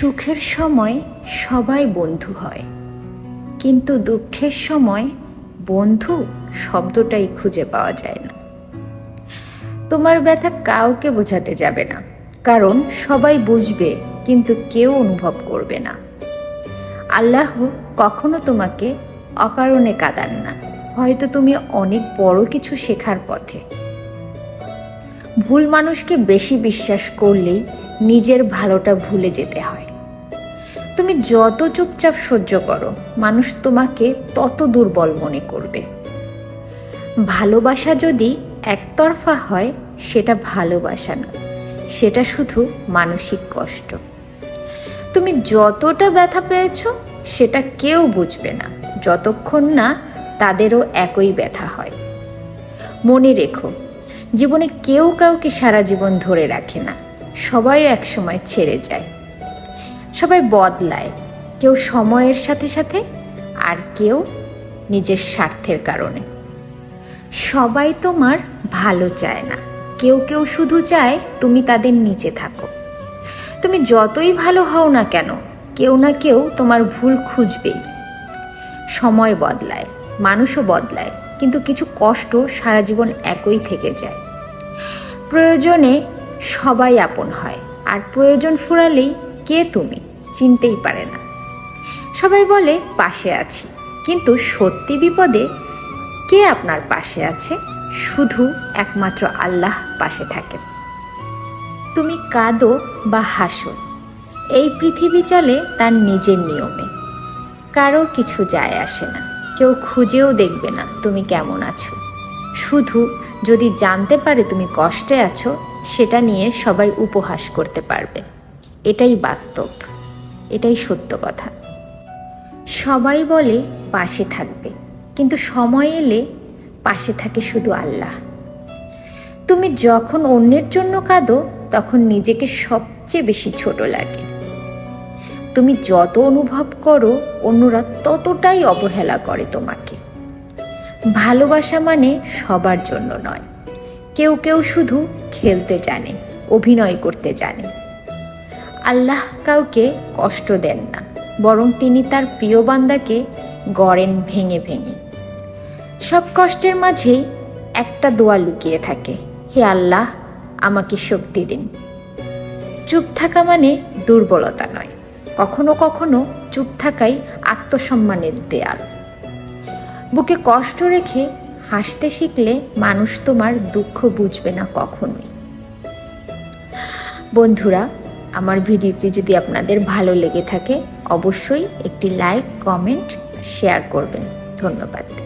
সুখের সময় সবাই বন্ধু হয়। কিন্তু দুঃখের সময় বন্ধু শব্দটাই খুঁজে পাওয়া যায় না। তোমার ব্যথা কাউকে বোঝাতে যাবে না। কারণ সবাই বুঝবে, কিন্তু কেউ অনুভব করবে না। আল্লাহ কখনো তোমাকে অকারণে কাঁদান না। হয়তো তুমি অনেক বড় কিছু শেখার পথে। ভুল মানুষকে বেশি বিশ্বাস করলেই নিজের ভালোটা ভুলে যেতে হয়। তুমি যত চুপচাপ সহ্য করো, মানুষ তোমাকে তত দুর্বল মনে করবে। ভালোবাসা যদি একতরফা হয়, সেটা ভালোবাসা না, সেটা শুধু মানসিক কষ্ট। তুমি যতটা ব্যথা পেয়েছ, সেটা কেউ বুঝবে না, যতক্ষণ না তাদেরও একই ব্যথা হয়। মনে রেখো, জীবনে কেউ কাউকে সারা জীবন ধরে রাখে না, সবাই একসময় ছেড়ে যায়। সবাই বদলায়। কেউ সময়ের সাথে সাথে আর কেউ নিজের স্বার্থের কারণে। সবাই তোমার ভালো চায় না। কেউ কেউ শুধু চায় তুমি তাদের নিচে থাকো। তুমি যতই ভালো হও না কেন, কেউ না কেউ তোমার ভুল খুঁজবেই। সময় বদলায়, মানুষও বদলায়, কিন্তু কিছু কষ্ট সারা জীবন একই থেকে যায়। প্রয়োজনে সবাই আপন হয়, আর প্রয়োজন ফুরালেই কে তুমি? চিনতেই পারে না। সবাই বলে, পাশে আছি। কিন্তু সত্যি বিপদে কে আপনার পাশে আছে? শুধু একমাত্র আল্লাহ পাশে থাকেন। তুমি কাঁদো বা হাসো, এই পৃথিবী চলে তার নিজের নিয়মে। কারও কিছু যায় আসে না, কেউ খুঁজেও দেখবে না তুমি কেমন আছো। শুধু যদি জানতে পারে তুমি কষ্টে আছো, সেটা নিয়ে সবাই উপহাস করতে পারবে। এটাই বাস্তব। এটাই সত্য কথা। সবাই বলে পাশে থাকবে, কিন্তু সময় এলে পাশে থাকে শুধু আল্লাহ। তুমি যখন অন্যের জন্য কাঁদো, তখন নিজেকে সবচেয়ে বেশি ছোট লাগে। তুমি যত অনুভব করো, অন্যরা ততটাই অবহেলা করে তোমাকে। ভালোবাসা মানে সবার জন্য নয়। কেউ কেউ শুধু খেলতে জানে, অভিনয় করতে জানে। আল্লাহ কাউকে কষ্ট দেন না, বরং তিনি তার প্রিয় বান্দাকে গড়েন ভেঙে ভেঙে। সব কষ্টের মাঝেই একটা দোয়া লুকিয়ে থাকে, হে আল্লাহ, আমাকে শক্তি দিন। চুপ থাকা মানে দুর্বলতা নয়, কখনো কখনো চুপ থাকাই আত্মসম্মানের দেয়াল। বুকে কষ্ট রেখে হাসতে শিখলে মানুষ তোমার দুঃখ বুঝবে না কখনোই। বন্ধুরা আমার ভিডিওটি যদি আপনাদের ভালো লেগে থাকে অবশ্যই একটি লাইক কমেন্ট শেয়ার করবেন। ধন্যবাদ।